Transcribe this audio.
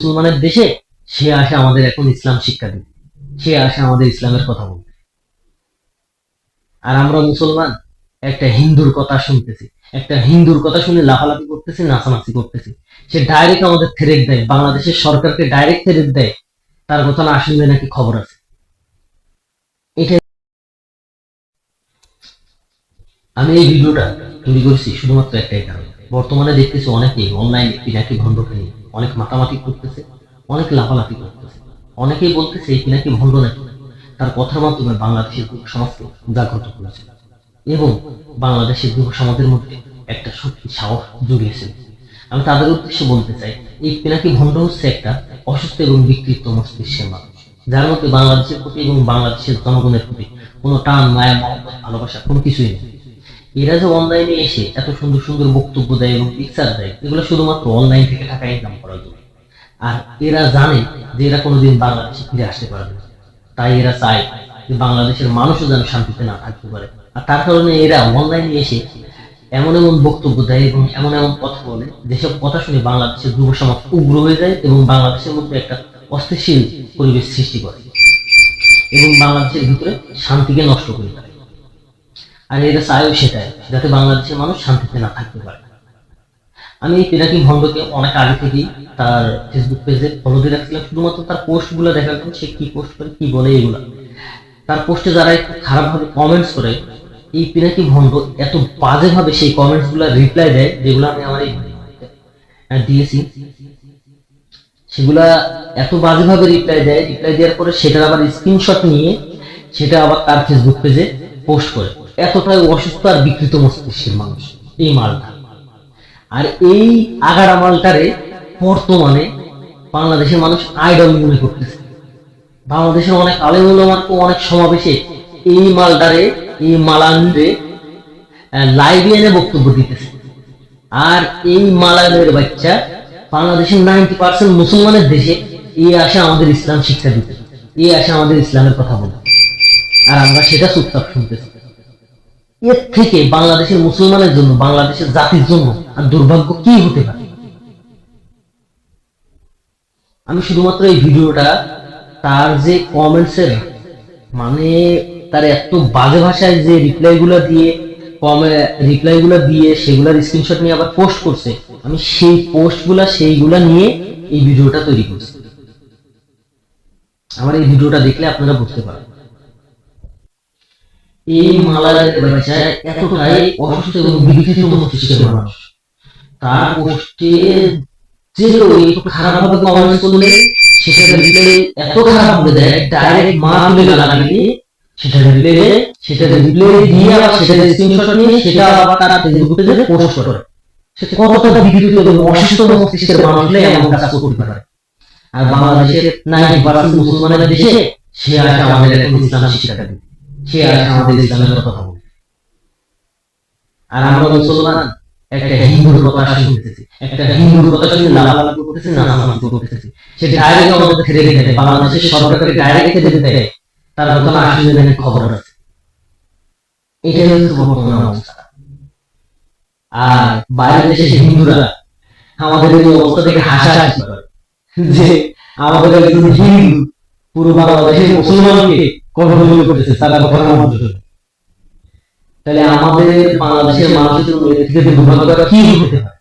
মুসলমানের দেশে, সে আসে আমাদের এখন ইসলাম শিক্ষা দিতে। সে আসে আমাদের ইসলামের কথা বলতে। আর আমরা মুসলমান, একটা হিন্দুর কথা শুনতেছি। একটা হিন্দুর কথা শুনে লাফালাফি করতেছি, নাচানাচি করতেছি। সে ডাইরেক্ট আমাদের থ্রেট দেয়। বাংলাদেশের সরকারকে ডাইরেক্ট থ্রেট দেয়। তার কথা না শুনলে নাকি খবর আছে। এটা আমি এই ভিডিওটা তৈরি করেছি শুধুমাত্র একটাই কারণ। বর্তমানে দেখতেছি অনেকেই অনলাইনে পিনাকি ভণ্ডকে নিয়ে। অনেক মাতামাতি করতেছে, অনেক লাফালাফি করতেছে। অনেকেই বলতেছে, এই পিনাকি ভণ্ড নাকি? তার কথার মাধ্যমে বাংলাদেশের যুব সমাজকে জাগ্রত করেছে এবং বাংলাদেশের যুব সমাজের মধ্যে একটা শক্তি, সাহস জুগিয়েছে। আমি তাদের উদ্দেশ্যে বলতে চাই, এই পিনাকি ভণ্ড হচ্ছে একটা অসুস্থ এবং বিকৃত মস্তিষ্কের মানুষ, যার মধ্যে বাংলাদেশের প্রতি এবং বাংলাদেশের জনগণের প্রতি কোনো টান, মায়া, মহব্বত, ভালোবাসা কোনো কিছুই নেই। এরা যে অনলাইনে এসে এত সুন্দর সুন্দর বক্তব্য দেয় এবং পিকচার দেয়, এগুলো শুধুমাত্র অনলাইন থেকে টাকা ইনকাম করার জন্য। আর এরা জানে যে এরা কোনোদিন বাংলাদেশে ফিরে আসতে পারবে তাই এরা চায় যে বাংলাদেশের মানুষও যেন শান্তিতে না থাকতে পারে। আর তার কারণে এরা অনলাইনে এসে এমন এমন বক্তব্য দেয় এবং এমন এমন কথা বলে, যেসব কথা শুনে বাংলাদেশের যুব সমাজ উগ্র হয়ে যায় এবং বাংলাদেশের মধ্যে একটা অস্থিতিশীল পরিবেশ সৃষ্টি করে এবং বাংলাদেশের ভিতরে শান্তিকে নষ্ট করে দেয়। আর এরা চায়ও সেটাই, যাতে বাংলাদেশের মানুষ শান্তিতে না থাকতে পারে। আমি এই পিনাকি ভণ্ডকে অনেক আগে থেকেই তার ফেসবুক পেজে ফলো দিয়ে রাখছিলাম। শুধুমাত্র তার পোস্টগুলো দেখার জন্য সে কি পোস্ট করে, কি বলে এগুলা। তার পোস্টে যারা একটু খারাপভাবে কমেন্টস করে, এই পিনাকি ভণ্ড এত বাজেভাবে সেই কমেন্টসগুলা রিপ্লাই দেয়, যেগুলো আমি আমার দিয়েছি সেগুলা এত বাজেভাবে রিপ্লাই দেয় রিপ্লাই দেওয়ার পরে সেটার আবার স্ক্রিনশট নিয়ে সেটা আবার তার ফেসবুক পেজে পোস্ট করে। এতটাই অসুস্থ আর বিকৃত মস্তিষ্কের মানুষ, এই মালটা। আর এই আগাড়া মালটারে বর্তমানে বাংলাদেশের মানুষ আইডল মনে করতেছে। বাংলাদেশের অনেক আলেম উলামাকে অনেক সমাবেশে এই মালটারে, এই মালানরে লাইভে এনে বক্তব্য দিতেছে। আর এই মালানের বাচ্চা বাংলাদেশের নাইনটি পার্সেন্ট মুসলমানের দেশে এই আসে আমাদের ইসলাম শিক্ষা দিতে। এই আসে আমাদের ইসলামের কথা বলতে। আর আমরা সেটা চুপচাপ শুনতেছি। এর থেকে বাংলাদেশের মুসলমানের জন্য, বাংলাদেশের জাতির জন্য আর দুর্ভাগ্য কি হতে পারে? আমি শুধুমাত্র এই ভিডিওটা তার যে কমেন্টস এর মানে তার এত বাজে ভাষায় যে রিপ্লাই গুলো দিয়ে কমে রিপ্লাই গুলো দিয়ে সেগুলোর স্ক্রিনশট নিয়ে আবার পোস্ট করছে, আমি সেই পোস্টগুলা সেইগুলা নিয়ে এই ভিডিওটা তৈরি করছি। আমার এই ভিডিওটা দেখলে আপনারা বুঝতে পারবেন। এই মালার বাচ্চা এতটাই অসুস্থ এবং বিকৃত মস্তিষ্কের মানুষ। তার যে একটু খারাপ ভাবে করলে সেটা এত খারাপ করে দেয় ডাইরেক্ট মা তুলে লাগিয়ে সেটা সেটা দিয়ে আবার সেটা স্ক্রিনশট নিয়ে, সেটা আবার তার ফেসবুক পেজে পোস্ট করে। সে কতটা বিকৃত এবং অসুস্থ মস্তিষ্কের মানুষ এমন কাজ করতে পারে। আর বাংলাদেশের নাইনটি পার্সেন্ট মুসলমানের দেশে সে আসে আমাদের ইসলাম শিক্ষা দিতে সে আমাদের ইসলামের কথা বলতে আর আমরা মুসলমান, একটা হিন্দুর কথা একটা হিন্দুর কথা শুনে সে ডাইরেক্ট আমাদের দিতে দেয় বাংলাদেশের সরকারকে ডাইরেক্ট ছেড়ে দেয় তার কথা না শুনে নাকি খবর আছে। এটাই হচ্ছে আর বাইরের হিন্দুরা আমাদের এই অবস্থা থেকে করে। যে আমাদের একজন হিন্দু পুরো বাংলাদেশের মুসলমানকে কঠোর করেছে? তারা কথা মাধ্যমে তাহলে আমাদের বাংলাদেশের মানুষের থেকে দুর্ভাগ্যটা কি হতে পারে?